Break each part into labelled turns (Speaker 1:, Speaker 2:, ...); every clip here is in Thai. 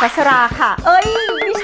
Speaker 1: พัชราค่ะ เอ้ยไม่ใช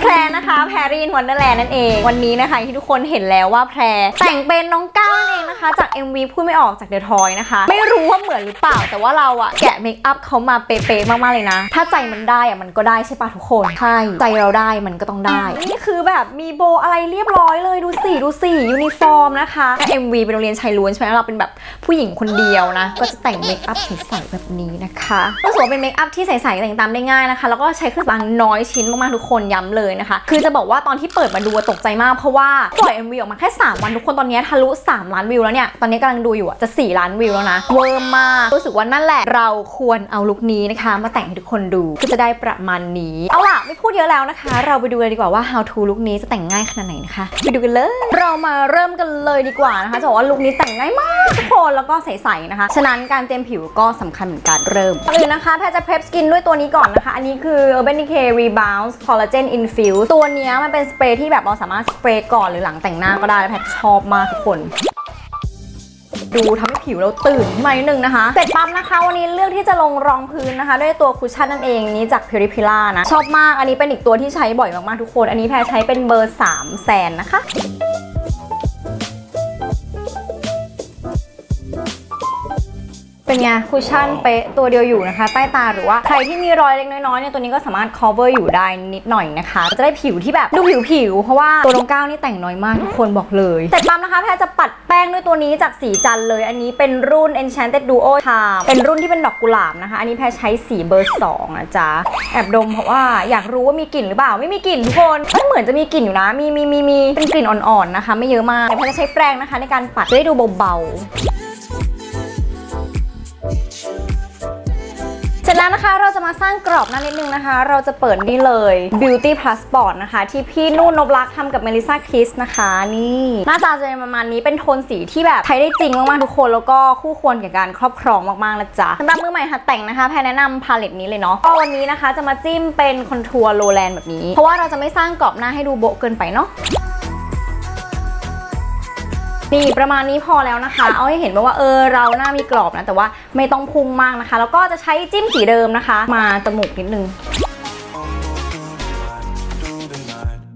Speaker 1: แพรนะคะแพรรีนวันเดอร์แลนด์นั่นเอง วันนี้นะคะที่ทุกคนเห็นแล้วว่าแพรแต่งเป็นน้องก้าวนั่นเองนะคะ จาก MV พูดไม่ออกจากเดอะทอยนะคะ ไม่รู้ว่าเหมือนหรือเปล่า แต่ว่าเราอะแกะเมคอัพเขามาเป๊ะๆมากๆเลยนะ ถ้าใจมันได้อะมันก็ได้ใช่ปะทุกคนใช่ใจเราได้มันก็ต้องได้ นี่คือแบบมีโบอะไรเรียบร้อยเลยดูสิดูสิยูนิฟอร์มนะคะถ้า MV เป็นโรงเรียนชายล้วนใช่ไหมเราเป็นแบบผู้หญิงคนเดียวนะ ก็จะแต่งเมคอัพใสๆแบบนี้นะคะก็ถือว่าเป็นเมคอัพที่ใสๆแต่งตามได้ง่ายนะคะแล้วก็ใช้เครื่องสำอางน้อยชิ้นมากๆทุกคนย้ำเลยนะคะ คือจะบอกว่าตอนที่เปิดมาดูตกใจมาก เพราะว่าปล่อย MV ออกมาแค่ 3 วันทุกคนตอนนี้ทะลุ 3 ล้านวิวแล้วเนี่ย ตอนนี้กำลังดูอยู่อะจะ 4 ล้านวิวแล้วนะ เวอร์มาก รู้สึกว่านั่นแหละ เราควรเอาลุคนี้นะคะ มาแต่งให้ทุกคนดูก็จะได้ประมาณนี้ เอาล่ะไม่พูดเยอะแล้วนะคะ เราไปดูเลยดีกว่าว่า how to ลุคนี้จะแต่งง่ายขนาดไหนนะคะ ไปดูกันเลย เรามาเริ่มกันเลยดีกว่านะคะจะบอกว่าลุคนี้แต่งง่ายมากทุกคนแล้วก็ใสๆนะคะ ฉะนั้นการเตรียมผิวก็สำคัญเหมือนกันเริ่มก่อนอื่นนะคะแพรจะ prep skin ด้วยตัวนี้ก่อนนะคะ อันนี้คือ Urban Decay Rebound Collagen ฟิลตัวนี้มันเป็นสเปรย์ที่แบบเราสามารถสเปรย์ก่อนหรือหลังแต่งหน้าก็ได้แพทชอบมากทุกคนดูทำให้ผิวเราตื่นขึ้นมานิดนึงนะคะ เสร็จปั๊บนะคะ วันนี้เลือกที่จะลงรองพื้นนะคะ ด้วยตัวคุชชั่นนั่นเองนี้จาก p u r i p i l a นะ ชอบมากอันนี้เป็นอีกตัวที่ใช้บ่อยมากๆทุกคน อันนี้แพรใช้เป็นเบอร์ 3แสนนะคะ เป็นไงคุชชั่นเป๊ะตัวเดียวอยู่นะคะ ใต้ตาหรือว่าใครที่มีรอยเล็กน้อยๆเนี่ยตัวนี้ก็สามารถ cover อยู่ได้นิดหน่อยนะคะ จะได้ผิวที่แบบดูผิวๆเพราะว่าตัวน้องก้าวนี่แต่งน้อยมากทุกคนบอกเลยเสร็จปั๊มนะคะแพรจะปัดแป้งด้วยตัวนี้จากสีจันทร์เลย อันนี้เป็นรุ่น Enchanted Duo Charm เป็นรุ่นที่เป็นดอกกุหลาบนะคะ อันนี้แพรใช้สีเบอร์2นะจ๊ะแอบดมเพราะว่าอยากรู้ว่ามีกลิ่นหรือเปล่าไม่มีกลิ่นทุกคนเอ้ยเหมือนจะมีกลิ่นอยู่นะมีมีมีมีเป็นกลิ่นอ่อนๆนะคะ ไม่เยอะมากแต่แพรจะใช้แปรงนะคะ ในการปัดจะได้ดูเบาๆ ร็จแล้วนะคะเราจะมาสร้างกรอบหน้านิดนึงนะคะ เราจะเปิดนี่เลย Beauty Passport นะคะ ที่พี่นุ่นนบลักษ์ทำกับ Melissa Kiss นะคะนี่หน้าตาจะเป็นประมาณนี้เป็นโทนสีที่แบบใช้ได้จริงมากๆทุกคน แล้วก็คู่ควรกับการครอบครองมากๆนะจ๊ะสำหรับมือใหม่หัดแต่งนะคะแพรแนะนำพาเลตนี้เลยเนาะก็วันนี้นะคะจะมาจิ้มเป็นคอนทัวร์โลแลนแบบนี้ เพราะว่าเราจะไม่สร้างกรอบหน้าให้ดูโบะเกินไปเนาะ นี่ประมาณนี้พอแล้วนะคะ เอาให้เห็นว่าเออเราหน้ามีกรอบนะ แต่ว่าไม่ต้องพุ่งมากนะคะ แล้วก็จะใช้จิ้มสีเดิมนะคะ มาจมูกนิดนึง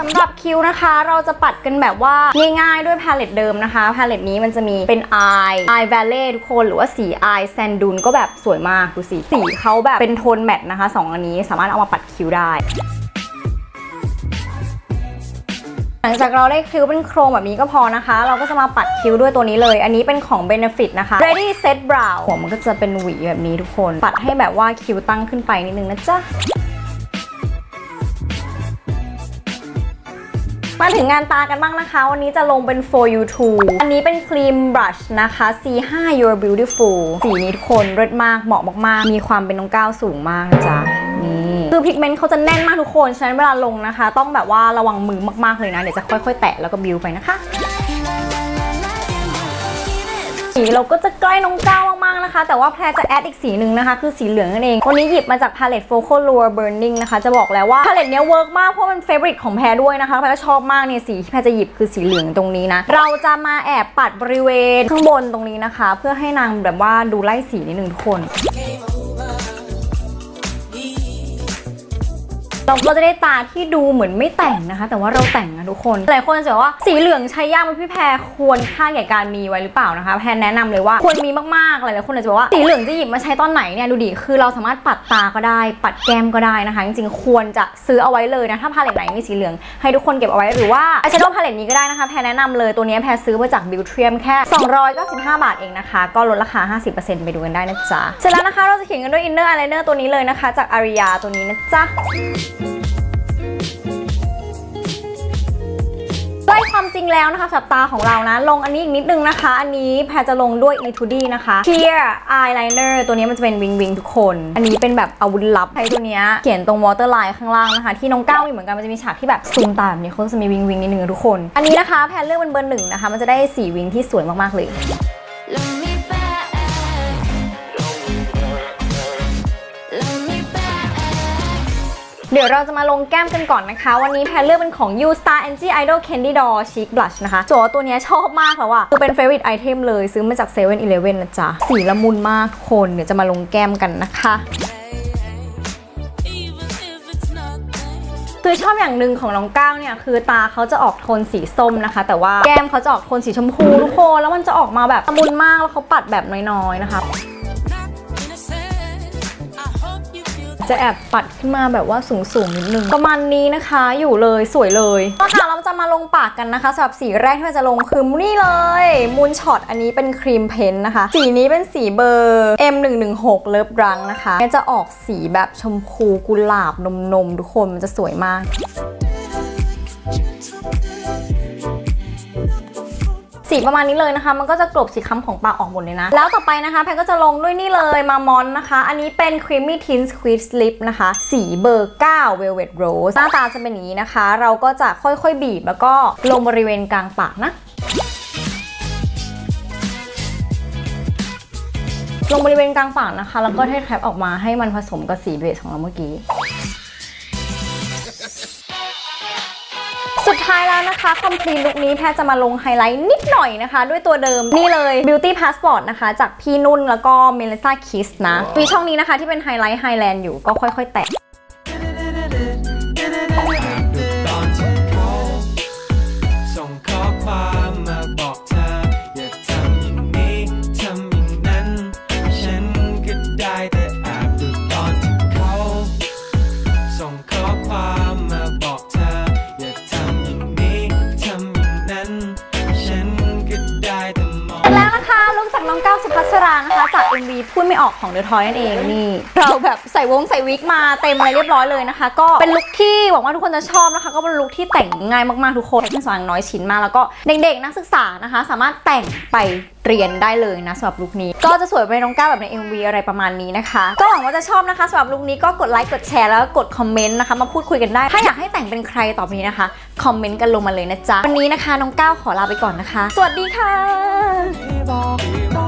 Speaker 1: สำหรับคิ้วนะคะ เราจะปัดกันแบบว่าง่ายๆด้วยพาเลตเดิมนะคะ พาเลตนี้มันจะมีเป็น eye eye valley ทุกคนหรือว่าสี eye sandun ก็แบบสวยมากดูสิสีเขาแบบเป็นโทนแมทนะคะสองอันนี้สามารถเอามาปัดคิ้วได้ ลังจากเราได้คิ้วเป็นโครงแบบนี้ก็พอนะคะ เราก็จะมาปัดคิ้วด้วยตัวนี้เลย อันนี้เป็นของ Benefit นะคะ Ready Set Brow หัวมันก็จะเป็นหวีแบบนี้ทุกคน ปัดให้แบบว่าคิ้วตั้งขึ้นไปนิดนึงนะจ๊ะมาถึงงานตากันบ้างนะคะ วันนี้จะลงเป็น for you too อันนี้เป็นครีมบลัชนะคะ C5 You're Beautiful สีนี้ทุกคนเลิศมากเหมาะมากๆ มีความเป็นน้องก้าวสูงมากนะจ๊ะ นี่คือพิกเมนต์เขาจะแน่นมากทุกคน ฉะนั้นเวลาลงนะคะ ต้องแบบว่าระวังมือมากๆเลยนะ เดี๋ยวจะค่อยๆ แตะแล้วก็บิวไปนะคะสีเราก็จะใกล้น้องก้าวมากๆนะคะ แต่ว่าแพรจะแอดอีกสีหนึ่งนะคะ คือสีเหลืองนั่นเอง วันนี้หยิบมาจากพาเลต Focal Lure Burning นะคะ จะบอกแล้วว่าพาเลตเนี้ยเวิร์กมาก เพราะมันเฟเวอริตของแพรด้วยนะคะ แพรก็ชอบมากเนี่ยสีที่แพรจะหยิบคือสีเหลืองตรงนี้นะ เราจะมาแอบปัดบริเวณข้างบนตรงนี้นะคะ เพื่อให้นางแบบว่าดูไล่สีนิดนึงทุกคน เราก็จะได้ตาที่ดูเหมือนไม่แต่งนะคะ แต่ว่าเราแต่งนะทุกคนหลายคนจะว่าสีเหลืองใช้ยากไหมพี่แพรควรค่าแก่การมีไว้หรือเปล่านะคะ แพรแนะนำเลยว่าควรมีมากๆหลายๆคนอาจจะบอกว่าสีเหลืองจะหยิบมาใช้ตอนไหนเนี่ยดูดิคือเราสามารถปัดตาก็ได้ ปัดแก้มก็ได้นะคะ จริงๆควรจะซื้อเอาไว้เลยนะถ้าพาเลตไหนมีสีเหลืองให้ทุกคนเก็บเอาไว้หรือว่าอายแชโดว์พาเลตนี้ก็ได้นะคะแพรแนะนำเลยตัวนี้แพรซื้อมาจากบิวเทียมแค่ 295 บาทเองนะคะ ก็ลดราคา 50%ไปดูกันได้นะจ๊ะเสร็จแล้วนะคะเราจะเขียนกันด้วยอินเนอร์อายไลเนอร์ตัวนี้เลยนะคะ จากอาริยาตัวนี้นะจ๊ะ ใกล้ความจริงแล้วนะคะสับตาของเรานะ ลงอันนี้อีกนิดนึงนะคะ อันนี้แพรจะลงด้วย e t u d y นะคะ Tear Eyeliner ตัวนี้มันจะเป็นวิงวิงทุกคน อันนี้เป็นแบบอาวุธลับใช้ตัวนี้เขียนตรง waterline ข้างล่างนะคะ ที่น้องก้าวมีเหมือนกันมันจะมีฉากที่แบบซูมตาแบบนี้เขาจะมีวิงวิงนิดนึงทุกคน อันนี้นะคะแพรเลือกเป็นเบอร์หนึ่งนะคะ มันจะได้สีวิงที่สวยมากๆเลย เดี๋ยวเราจะมาลงแก้มกันก่อนนะคะ วันนี้แพรเลือกเป็นของ You Star Angie Idol Candy Doll Cheek Blush นะคะโจตัวนี้ชอบมากแล้วอะคือเป็น favorite item เลยซื้อมาจาก7 e เ e ่ e อนะจ๊ะ สีละมุนมากคนเดี๋ยวจะมาลงแก้มกันนะคะคือชอบอย่างหนึ่งของน้องก้าวเนี่ยคือตาเขาจะออกโทนสีส้มนะคะ แต่ว่าแก้มเขาจะออกโทนสีชมพูทุกคนแล้วมันจะออกมาแบบละมุนมากแล้วเขาปัดแบบน้อยๆนะคะ จะแอบปัดขึ้นมาแบบว่าสูงๆนิดนึง ประมาณนี้นะคะอยู่เลยสวยเลยมาค่ะเราจะมาลงปากกันนะคะสำหรับสีแรกที่เราจะลงคือนี่เลยมูนช็อตอันนี้เป็นครีมเพนท์นะคะ สีนี้เป็นสีเบอร์ M116 เลิฟรังนะคะเนี่ยจะออกสีแบบชมพูกุหลาบนมๆทุกคนมันจะสวยมาก สีประมาณนี้เลยนะคะ มันก็จะกลบสีค้ำของปากออกหมดเลยนะ แล้วต่อไปนะคะแพนก็จะลงด้วยนี่เลยมามอนนะคะ อันนี้เป็น Creamy Tint Squeeze Lip นะคะ สีเบอร์ 9 Velvet Rose หน้าตาจะเป็นอย่างนี้นะคะ เราก็จะค่อยๆบีบแล้วก็ลงบริเวณกลางปากนะลงบริเวณกลางปากนะคะ แล้วก็เทแคปออกมาให้มันผสมกับสีเบสของเราเมื่อกี้ สุดท้ายแล้วนะคะคอมพลีลุคนี้แพทย์จะมาลงไฮไลท์นิดหน่อยนะคะ ด้วยตัวเดิมนี่เลย Beauty Passport นะคะ จากพี่นุ่นแล้วก็เมลิซาคิสนะ มีช่องนี้นะคะที่เป็นไฮไลท์ไฮแลนด์อยู่ก็ค่อยๆ แตะ MV พูดไม่ออกของเดอะทอยนั่นเองนี่ เราแบบใส่วงใส่วิกมาเต็มอะไรเรียบร้อยเลยนะคะ ก็เป็นลุคที่หวังว่าทุกคนจะชอบนะคะ ก็เป็นลุคที่แต่งง่ายมากๆทุกคนเป็นสว่างน้อยชิ้นมากแล้วก็เด็กๆนักศึกษานะคะ สามารถแต่งไปเรียนได้เลยนะสำหรับลุคนี้ ก็จะสวยไปน้องก้าวแบบใน MV อะไรประมาณนี้นะคะ ก็หวังว่าจะชอบนะคะสำหรับลุคนี้ก็กดไลค์กดแชร์แล้วก็กดคอมเมนต์นะคะมาพูดคุยกันได้ ถ้าอยากให้แต่งเป็นใครต่อไปนี้นะคะคอมเมนต์กันลงมาเลยนะจ๊ะวันนี้นะคะน้องก้าวขอลาไปก่อนนะคะ สวัสดีค่ะ
Speaker 2: บอกบอก